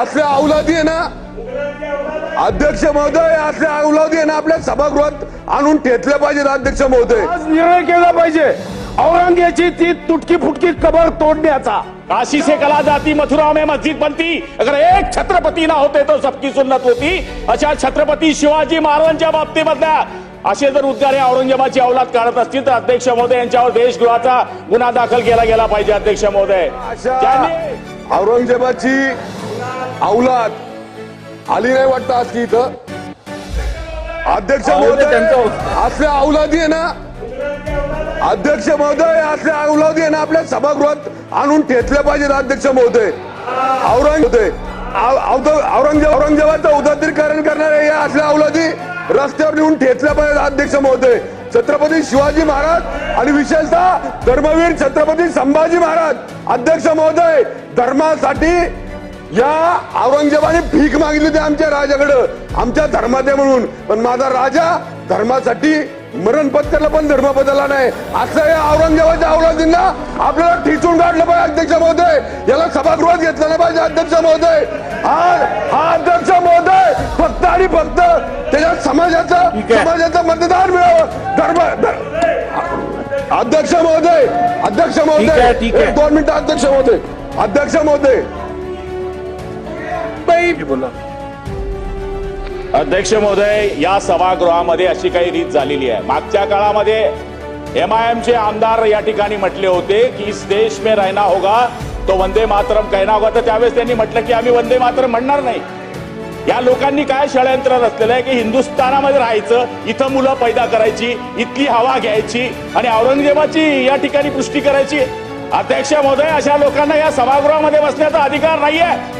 असल्या अवलादी आहे ना अध्यक्ष महोदय असल्या अवलादी आहे ना आपल्या सभागृहात आणून ठेचले पाहिजेत अध्यक्ष महोदय. आज निर्णय केला पाहिजे. औरंगजेबाची ती तुटकी फुटकी कबर तोडण्याचा. काशी से कला जाती मथुरा में मस्जिद बनती. अगर एक छत्रपती ना होते तो सबकी सुन्नत होती. अशा छत्रपती शिवाजी महाराजांच्या बाबतीमधल्या असे जर उद्गारे औरंगजेबाची अवलाद काढत असतील तर अध्यक्ष महोदय यांच्यावर देशद्रोहाचा गुन्हा दाखल केला गेला पाहिजे अध्यक्ष महोदय. औरंगजेबाची अवलाद आली नाही वाटतं आज की इथं? अध्यक्ष महोदय असल्या अवलादी आहे ना? अध्यक्ष महोदय असल्या अवलादी आहे ना? आपल्या सभागृहात आणून ठेचले पाहिजेत अध्यक्ष महोदय. औरंग होते औरंगजेब औरंगजेबाचं उदात्तीकरण करणाऱ्या या असल्या अवलादी रस्त्यावर नेऊन ठेचल्या पाहिजेत अध्यक्ष महोदय. छत्रपती शिवाजी महाराज आणि विशेषतः धर्मवीर छत्रपती संभाजी महाराज. अध्यक्ष महोदय धर्मासाठी या औरंगजेबाने भीक मागितली होती आमच्या राजाकडं. आमच्या धर्मात म्हणून. पण माझा राजा धर्मासाठी मरण पत्करला पण धर्म बदलला नाही. असं या औरंगजेबाच्या अवलादींना आपल्याला ठिचून काढलं पाहिजे अध्यक्ष महोदय. याला सभागृहात घेतलं नाही पाहिजे अध्यक्ष महोदय. हा हा अध्यक्ष महोदय फक्त आणि फक्त त्याच्या समाजाचं. समाजाचं मतदान मिळावं. धर्म धर- अध्यक्ष महोदय अध्यक्ष महोदय. दोन मिनिटं अध्यक्ष महोदय. अध्यक्ष महोदय. बोला. अध्यक्ष महोदय या सभागृहामध्ये अशी काही रीत झालेली आहे. मागच्या काळामध्ये एम आय चे आमदार या ठिकाणी म्हटले होते की इस देश में रहना होगा तो वंदे मातरम कहना होगा. तर त्यावेळेस त्यांनी म्हटलं की आम्ही वंदे मातरम म्हणणार नाही. या लोकांनी काय षडयंत्र रचलेलं आहे की हिंदुस्थानामध्ये राहायचं इथं मुलं पैदा करायची इथली हवा घ्यायची आणि औरंगजेबाची या ठिकाणी पुष्टी करायची. अध्यक्ष महोदय अशा लोकांना या सभागृहामध्ये बसण्याचा अधिकार नाहीये.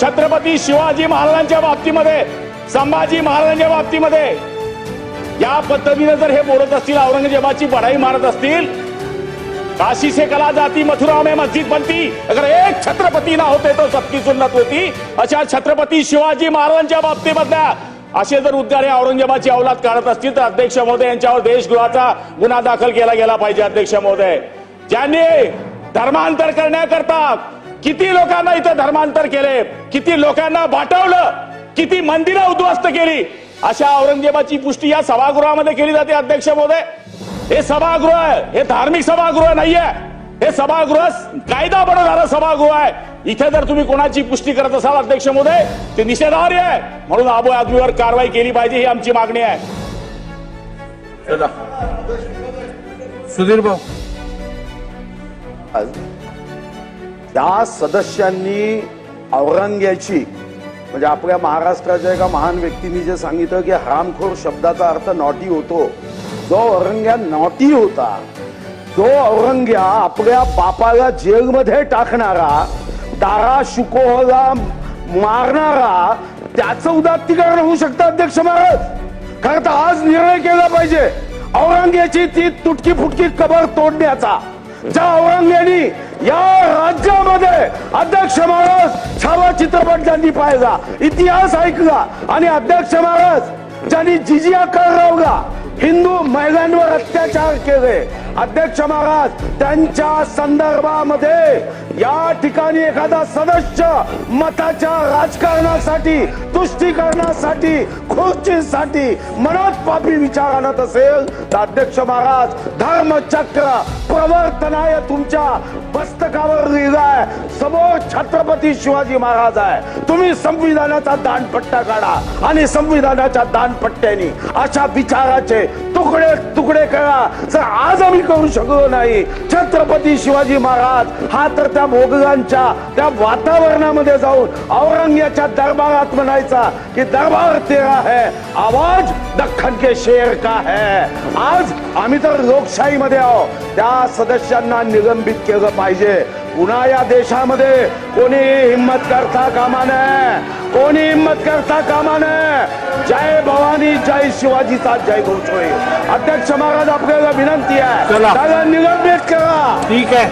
छत्रपती शिवाजी महाराजांच्या बाबतीमध्ये संभाजी महाराजांच्या बाबतीमध्ये या पद्धतीने जर हे बोलत असतील औरंगजेबाची बढाई मारत असतील काशी से कला जाती मथुरा में मस्जिद बनती अगर एक छत्रपती ना होते तो सबकी सुन्नत होती अशा छत्रपती शिवाजी महाराजांच्या बाबतीमधल्या असे जर उद्गारे औरंगजेबाची अवलाद काढत असतील तर अध्यक्ष महोदय यांच्यावर देशद्रोहाचा गुन्हा दाखल केला गेला पाहिजे अध्यक्ष महोदय. ज्यांनी धर्मांतर करण्याकरता किती लोकांना इथं धर्मांतर केले? किती लोकांना वाटवलं? किती मंदिरं उद्ध्वस्त केली? अशा औरंगजेबाची पुष्टी या सभागृहामध्ये केली जाते अध्यक्ष महोदय. हे सभागृह आहे. हे धार्मिक सभागृह नाहीये. हे सभागृह कायदा बनवणारं सभागृह आहे. इथे जर तुम्ही कोणाची पुष्टी करत असाल अध्यक्ष महोदय ते निषेधार्ह आहे. म्हणून आबो आदमीवर कारवाई केली पाहिजे ही आमची मागणी आहे. सुधीर भाऊ. त्या सदस्यांनी औरंग्याची म्हणजे आपल्या महाराष्ट्राच्या एका महान व्यक्तींनी जे सांगितलं की हरामखोर शब्दाचा अर्थ नॉटी होतो. जो औरंग्या नॉटी होता जो औरंग्या आपल्या बापाला जेलमध्ये टाकणारा दारा शुकोहला मारणारा त्याचं उदात्तीकरण होऊ शकतं अध्यक्ष महाराज. खरं तर आज निर्णय केला पाहिजे. औरंग्याची ती तुटकी फुटकी कबर तोडण्याचा. ज्या औरंग्यानी या राज्यामध्ये अध्यक्ष महाराज छावा चित्रपट ज्यांनी पाहिला इतिहास ऐकला आणि अध्यक्ष महाराज ज्यांनी जिजिया कर लावला हिंदू महिलांवर अत्याचार केले. अध्यक्ष महाराज त्यांच्या संदर्भामध्ये या ठिकाणी एखादा सदस्य मताच्या राजकारणासाठी तुष्टीकरणासाठी खुर्चीसाठी मनात पापी विचार आणत असेल तर अध्यक्ष महाराज धर्मचक्र प्रवर्तनाय तुमच्या मस्तकावर समोर छत्रपती शिवाजी महाराज आहे. तुम्ही संविधानाचा दानपट्टा काढा आणि संविधानाच्या दानपट्ट्याने अशा विचाराचे तुकडे तुकडे करा. जर आज आम्ही करू शकलो नाही छत्रपती शिवाजी महाराज हा तर त्या मोगलांच्या त्या वातावरणामध्ये जाऊन औरंग्याच्या दरबारात म्हणायचा की दरबार तेरा है आवाज दख्खन के शेर का है. आज आम्ही तर लोकशाहीमध्ये आहोत. त्या सदस्यांना निलंबित केलं पाहिजे. पुन्हा या देशामध्ये कोणी हिंमत करता कामा नये. कोणी हिंमत करता कामा नये. जय भवानी जय शिवाजीचा जय घोष होईल अध्यक्ष महाराज आपल्याला विनंती आहे. त्याला निलंबित करा. ठीक आहे.